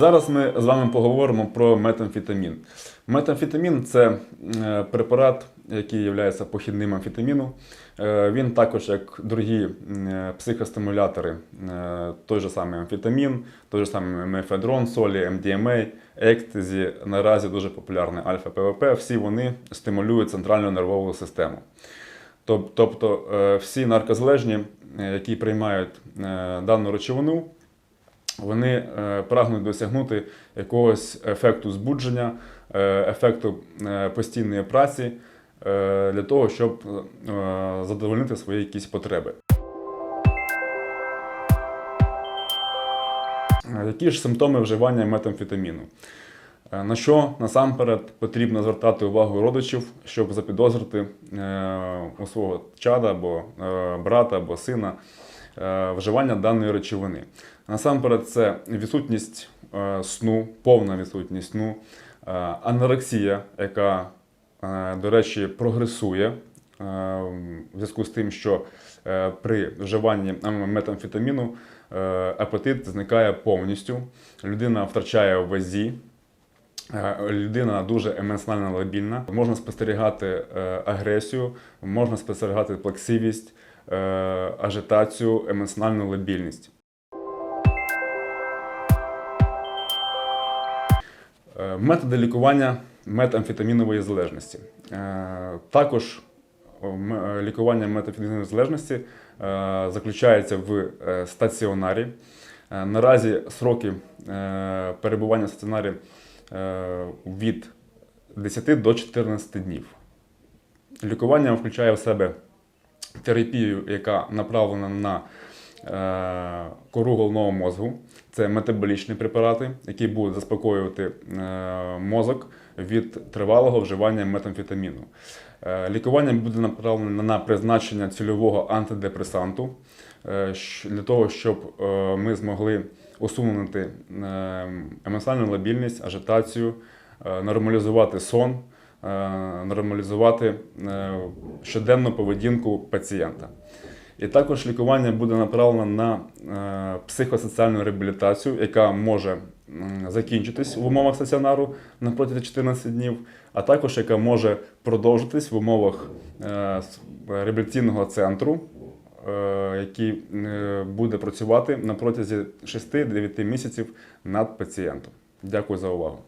Зараз ми з вами поговоримо про метамфетамін. Метамфетамін це е, препарат, який є похідним амфетаміну. Е, Він також, як другі психостимулятори, е, той же самий амфетамін, той же самий мефедрон, солі, МДМА, екстазі, наразі дуже популярний альфа-ПВП, всі вони стимулюють центральну нервову систему. Тоб- Тобто всі наркозалежні, які приймають дану речовину, вони е, прагнуть досягнути якогось ефекту збудження, е, ефекту е, постійної праці для того, щоб задовольнити свої якісь потреби. Які ж симптоми вживання метамфетаміну? На що насамперед потрібно звертати увагу родичів, щоб запідозрити у свого чада або брата або сина вживання даної речовини. Насамперед, це відсутність е, сну, повна відсутність сну, е, анорексія, яка, е, до речі, прогресує е, в зв'язку з тим, що е, при вживанні метамфетаміну е, апетит зникає повністю, людина втрачає вазі. Е, Людина дуже емоціонально лабільна. Можна спостерігати е, агресію, можна спостерігати плаксивість, е, ажитацію, емоціональну лабільність. Е, Методи лікування метамфетамінової залежності. Е, Також е, лікування метамфетамінової залежності е, заключається в е, стаціонарі. Е, Наразі сроки е, перебування в стаціонарі е, від 10 до 14 днів. Лікування включає в себе терапію, яка направлена на е, кору головного мозку. Це метаболічні препарати, які будуть заспокоювати е, мозок від тривалого вживання метамфетаміну. Е, лікування буде направлене на призначення цільового антидепресанту для того, щоб ми змогли усунути емоціональну лабільність, ажитацію, нормалізувати сон, нормалізувати е, щоденну поведінку пацієнта. І також лікування буде направлено на е, психосоціальну реабілітацію, яка може закінчитись в умовах стаціонару на протязі 14 днів, а також яка може продовжитись в умовах е, реабілітаційного центру, е, який е, буде працювати на протязі 6-9 місяців над пацієнтом. Дякую за увагу.